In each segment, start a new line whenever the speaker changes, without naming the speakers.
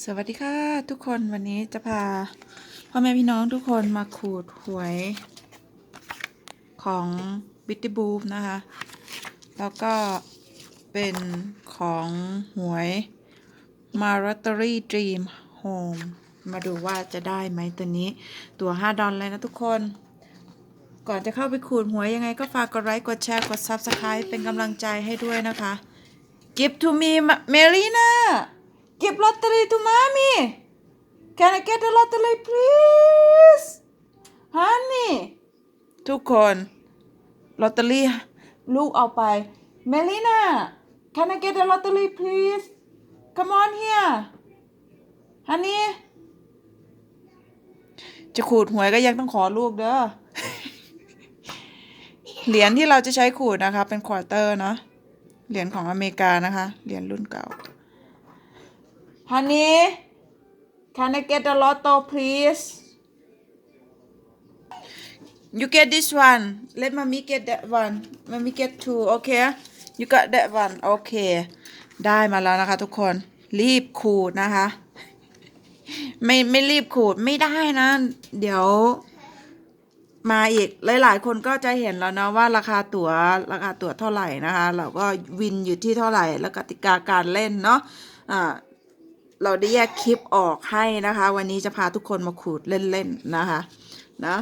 สวัสดีค่ะทุกคนวันนี้จะพาพ่อแม่พี่น้องทุกคนมาขูดหวยของบิตตี้บูมนะคะ แล้วก็เป็นของหวยมาร์ตอรี่ดรีมโฮมมาดูว่าจะได้ไหมตัวนี้ตัว 5 ดอลเลยนะทุกคน ก่อนจะเข้าไปขูดหวยยังไงก็ฝากกดไลค์กดแชร์กด Subscribe เป็นกำลังใจให้ด้วยนะคะ Give to me Melina Give lottery to mommy Can I get the lottery please Honey ทุกคนลอตเตอรี่ลูกเอาไป Melina Can I get the lottery please Come on here Honey จะขูดหวยก็ยังต้องขอลูกเด้อ เหรียญที่เราจะใช้ขูดนะคะ เป็นควอเตอร์เนาะ เหรียญของอเมริกานะคะ เหรียญรุ่นเก่า Honey can I get the lotto please you get this one let mommy get that one mommy get two okay you got that one okay ได้มาแล้วนะคะทุกคนรีบขูดนะคะ ไม่ไม่รีบขูดไม่ได้นะ เดี๋ยวมาอีกหลาย ๆ คนก็จะเห็นแล้วนะว่าราคาตั๋วราคาตั๋วเท่าไหร่นะคะ เราก็วินอยู่ที่เท่าไหร่แล้วกติกาการเล่นเนาะอ่า เราได้แยกคลิปออกให้นะคะ วันนี้จะพาทุกคนมาขูดเล่นๆนะคะนะ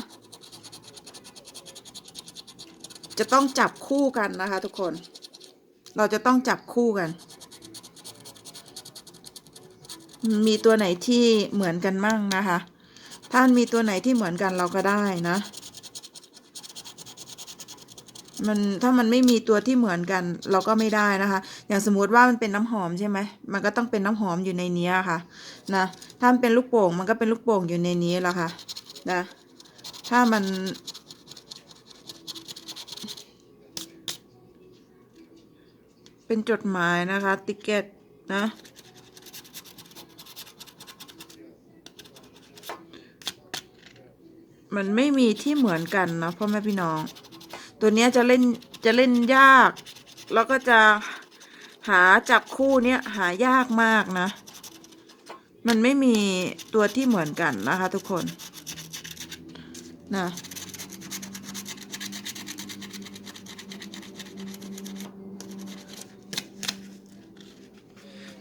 จะต้องจับคู่กันนะคะ ทุกคน เราจะต้องจับคู่กัน มีตัวไหนที่เหมือนกันมั่งนะคะ ถ้ามีตัวไหนที่เหมือนกันเราก็ได้นะ มันถ้ามันไม่มีตัวที่เหมือนกัน เราก็ไม่ได้นะคะ อย่างสมมุติว่ามันเป็นน้ำหอมใช่ไหมมันก็ต้องเป็นน้ำหอมอยู่ในนี้ค่ะนะถ้ามันเป็นลูกโป่งมันก็เป็นลูกโป่งอยู่ในนี้แหละค่ะนะถ้ามันเป็นจดหมายนะคะ ติเกตนะ มันไม่มีที่เหมือนกันนะพ่อแม่พี่น้อง ตัวเนี้ยจะเล่นจะเล่นยาก แล้วก็จะหาจับคู่เนี้ยหายากมากนะ มันไม่มีตัวที่เหมือนกันนะคะทุกคนนะ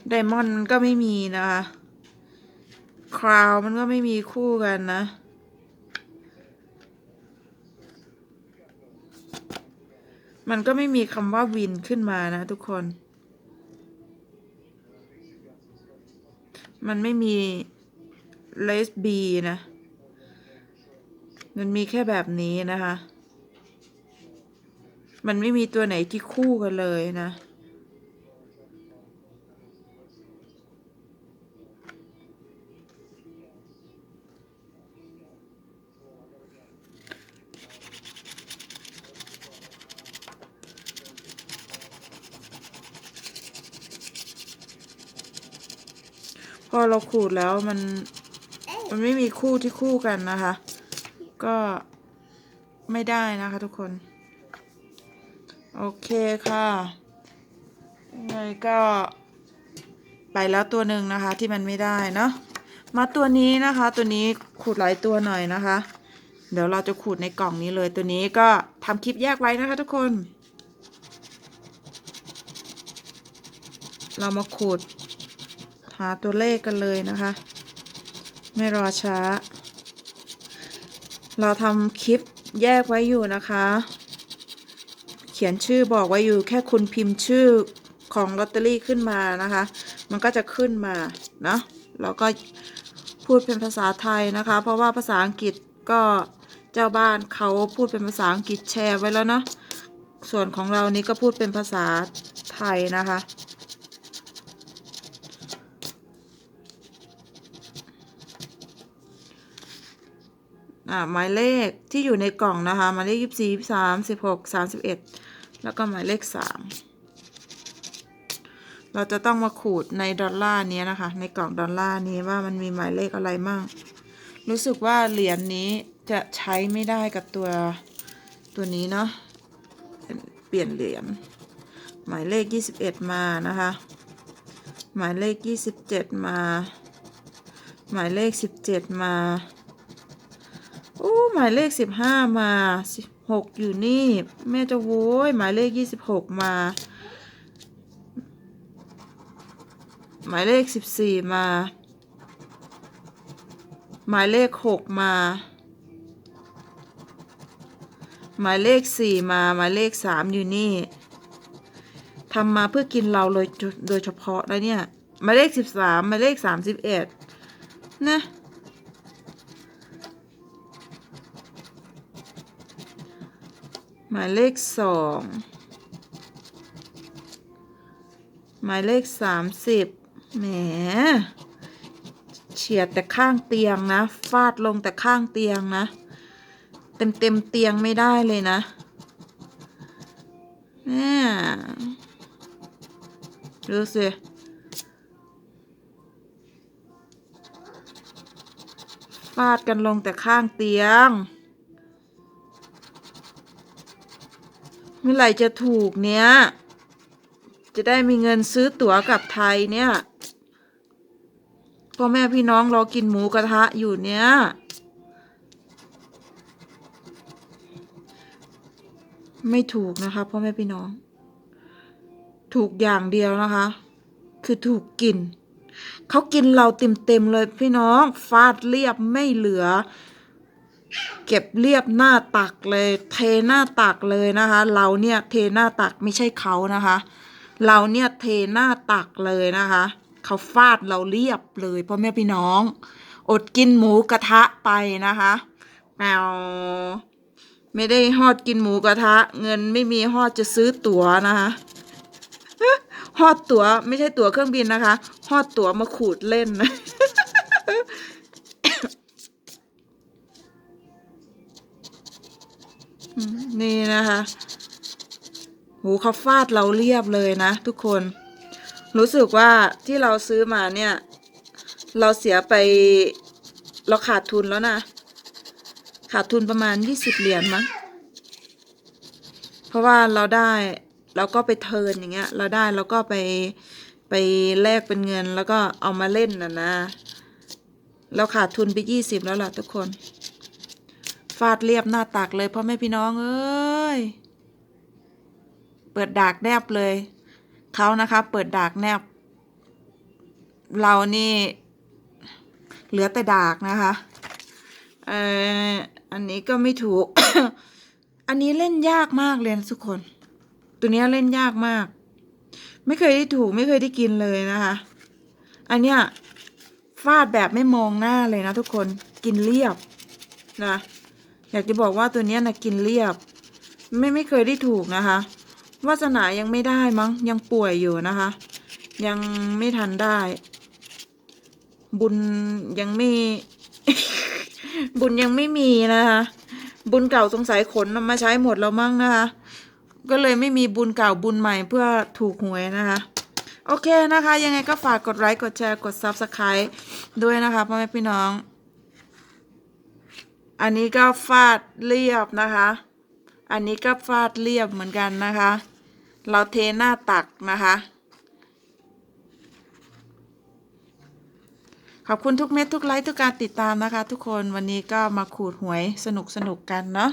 ไดมอนด์มันก็ไม่มีนะคะ คราวมันก็ไม่มีคู่กันนะ มันก็ไม่มีคำว่าวินขึ้นมานะทุกคน มันไม่มีเลสบีนะ มันมีแค่แบบนี้นะคะ มันไม่มีตัวไหนที่คู่กันเลยนะ พอเราขูดแล้วมัน มันไม่มีคู่ที่คู่กันนะคะ ก็ไม่ได้นะคะทุกคน โอเคค่ะยังไงก็ไปแล้วตัวหนึ่งนะคะที่มันไม่ได้เนาะมาตัวนี้นะคะ ตัวนี้ขูดหลายตัวหน่อยนะคะ เดี๋ยวเราจะขูดในกล่องนี้เลยตัวนี้ก็ทำคลิปแยกไว้นะคะทุกคน เรามาขูด หาตัวเลขกันเลยนะคะ ไม่รอช้า เราทำคลิปแยกไว้อยู่นะคะ เขียนชื่อบอกไว้อยู่แค่คุณพิมพ์ชื่อของลอตเตอรี่ขึ้นมานะคะ มันก็จะขึ้นมาเนาะเราก็พูดเป็นภาษาไทยนะคะ เพราะว่าภาษาอังกฤษก็เจ้าบ้านเขาพูดเป็นภาษาอังกฤษแชร์ไว้แล้วเนาะส่วนของเรานี้ก็พูดเป็นภาษาไทยนะคะ อ่าหมายเลขที่อยู่ในกล่องนะคะหมายเลขยี่สี่สามสิบหกสามสิบเอ็ดแล้วก็หมายเลขสามเราจะต้องมาขูดในดอลลาร์นี้นะคะ ในกล่องดอลลาร์นี้ว่ามันมีหมายเลขอะไรมั่งรู้สึกว่าเหรียญนี้จะใช้ไม่ได้กับตัวตัวนี้เนาะเปลี่ยนเหรียญหมายเลขยี่สิบเอ็ดมานะคะ หมายเลขยี่สิบเจ็ดมา หมายเลขสิบเจ็ดมา อู้หมายเลขสิบห้ามาสิบหกอยู่นี่ แม่จะโว้ยหมายเลขยี่สิบหกมา หมายเลขสิบสี่มา หมายเลขหกมา หมายเลขสี่มา หมายเลขสามอยู่นี่ทำมาเพื่อกินเราเลยโดยเฉพาะแล้วเนี่ยหมายเลขสิบสามหมายเลขสามสิบเอ็ดนะ หมายเลขสองหมายเลขสามสิบแหมเฉียดแต่ข้างเตียงนะ ฟาดลงแต่ข้างเตียงนะ เต็มเต็มเตียงไม่ได้เลยนะเนี่ยดูสิฟาดกันลงแต่ข้างเตียง เมื่อไหร่จะถูกเนี้ย จะได้มีเงินซื้อตั๋วกลับไทยเนี่ยพ่อแม่พี่น้องรอกินหมูกระทะอยู่เนี้ยไม่ถูกนะคะพ่อแม่พี่น้อง ถูกอย่างเดียวนะคะ คือถูกกิน เขากินเราเต็มๆเลยพี่น้อง ฟาดเรียบไม่เหลือ เก็บเรียบหน้าตักเลย เทหน้าตักเลยนะคะ เราเนี่ยเทหน้าตักไม่ใช่เขานะคะ เราเนี่ยเทหน้าตักเลยนะคะเขาฟาดเราเรียบเลยพ่อแม่พี่น้อง อดกินหมูกระทะไปนะคะแมวไม่ได้ฮอดกินหมูกระทะ เงินไม่มีฮอดจะซื้อตั๋วนะคะฮอดตั๋วไม่ใช่ตั๋วเครื่องบินนะคะฮอดตั๋วมาขูดเล่นนะ นี่นะคะโหเขาฟาดเราเรียบเลยนะทุกคน รู้สึกว่าที่เราซื้อมาเนี่ย เราเสียไปเราขาดทุนแล้วนะ ขาดทุนประมาณยี่สิบเหรียญมั้งเพราะว่าเราได้เราก็ไปเทิร์นอย่างเงี้ย เราได้เราก็ไปไปแลกเป็นเงินแล้วก็เอามาเล่นน่ะนะ เราขาดทุนไปยี่สิบแล้วล่ะทุกคน ฟาดเรียบหน้าตักเลยพ่อแม่พี่น้องเอ้ย เปิดดากแนบเลย เขานะคะ เปิดดากแนบ เรานี่ เหลือแต่ดากนะคะเอออันนี้ก็ไม่ถูก อันนี้เล่นยากมากเลยนะทุกคน ตัวเนี้ยเล่นยากมาก ไม่เคยได้ถูกไม่เคยได้กินเลยนะคะ อันเนี้ยฟาดแบบไม่มองหน้าเลยนะทุกคนกินเรียบนะ อยากจะบอกว่าตัวเนี้ยนะกินเรียบ ไม่ไม่เคยได้ถูกนะคะวาสนายังไม่ได้มั้งยังป่วยอยู่นะคะ ยังไม่ทันได้ บุญยังไม่ บุญยังไม่มีนะคะ บุญเก่าสงสัยขนมาใช้หมดแล้วมั้งนะคะ ก็เลยไม่มีบุญเก่าบุญใหม่เพื่อถูกหวยนะคะโอเคนะคะ ยังไงก็ฝากกดไลค์กดแชร์กด Subscribe ด้วยนะคะพ่อแม่พี่น้อง อันนี้ก็ฟาดเรียบนะคะ อันนี้ก็ฟาดเรียบเหมือนกันนะคะ เราเทหน้าตักนะคะ ขอบคุณทุกเม็ดทุกไลค์ทุกการติดตามนะคะ ทุกคนวันนี้ก็มาขูดหวยสนุกสนุกกันเนาะ